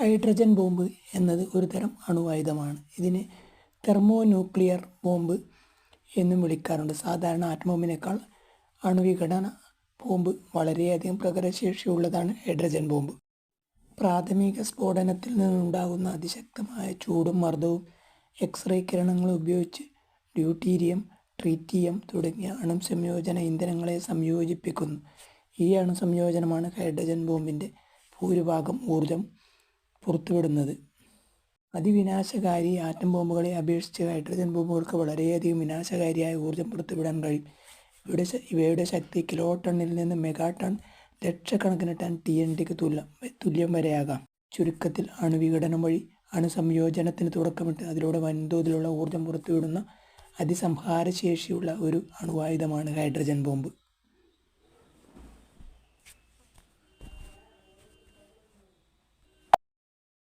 Hydrogen bomb എന്നത് ഒരു തരം അണുവായുധമാണ്. ഇതിനെ തെർമോ ന്യൂക്ലിയർ ബോംബ് എന്നും വിളിക്കാറുണ്ട്. സാധാരണ ആറ്റം ബോംബിനേക്കാൾ അണുവിഘടന ബോംബ് വളരെയധികം പ്രകടശേഷിയുള്ളതാണ് ഹൈഡ്രജൻ ബോംബ്. പ്രാഥമിക സ്ഫോടനത്തിൽ നിന്നുണ്ടാകുന്ന അതിശക്തമായ ചൂടും മർദ്ദവും എക്സ്റേ കിരണങ്ങൾ ഉപയോഗിച്ച് ഡ്യൂട്ടീരിയം ട്രീറ്റിയം തുടങ്ങിയ അണു സംയോജന ഇന്ധനങ്ങളെ സംയോജിപ്പിക്കുന്നു. ഈ അണു സംയോജനമാണ് ഹൈഡ്രജൻ ബോംബിന്റെ ഭൂരിഭാഗം ഊർജം പുറത്തുവിടുന്നത്. അതിവിനാശകാരി ആറ്റം ബോംബുകളെ അപേക്ഷിച്ച് ഹൈഡ്രജൻ ബോംബുകൾക്ക് വളരെയധികം വിനാശകാരിയായ ഊർജം പുറത്തുവിടാൻ കഴിയും. ഇവയുടെ ഇവയുടെ ശക്തി കിലോ ടണ്ണിൽ നിന്ന് മെഗാ ടൺ ലക്ഷക്കണക്കിന് ടൺ ടി എൻ ടിക്ക് തുല്യം തുല്യം വരെയാകാം. ചുരുക്കത്തിൽ അണുവിഘടനം വഴി അണുസംയോജനത്തിന് തുടക്കമിട്ട് അതിലൂടെ വൻതോതിലുള്ള ഊർജം പുറത്തുവിടുന്ന അതിസംഹാരശേഷിയുള്ള ഒരു അണുവായുധമാണ് ഹൈഡ്രജൻ ബോംബ്.